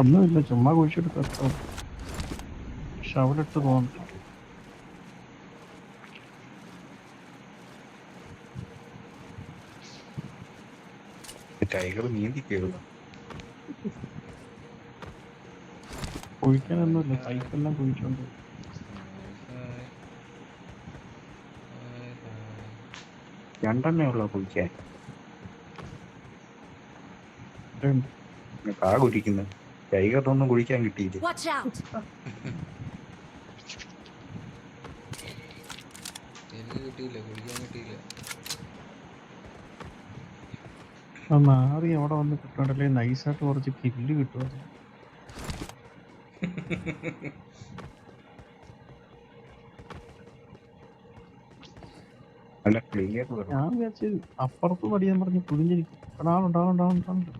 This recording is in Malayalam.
ഒന്നുമില്ല ചുമ്മാ കുഴിച്ചെടുത്ത ഷവലിട്ട് തോന്നുന്നു ടൈഗർ നീന്തി കയറുന്നു കുഴിക്കാനൊന്നുമില്ല പൈപ്പെല്ലാം കുഴിച്ചോണ്ട്. രണ്ടെണ്ണേ ഉള്ളു കുഴിക്കാൻ. കാ കുടിക്കുന്നത് ടൈഗറിനൊന്നും കുടിക്കാൻ കിട്ടിയില്ല? Watch എനിക്ക് കിട്ടിയില്ല കുടിക്കാൻ കിട്ടിയില്ല. നാറി അവിടെ വന്ന് കിട്ടണ്ടല്ലേ? നൈസായിട്ട് കുറച്ച് കില്ല് കിട്ടും നല്ല ക്ലിയർ ഞാൻ വിചാരിച്ചത് അപ്പുറത്ത് പടിയാൻ പറഞ്ഞ് കുടിഞ്ഞിരിക്കും അവിടെ ആളുണ്ട് ആളുണ്ട് ആളുണ്ട് ആളുണ്ട്.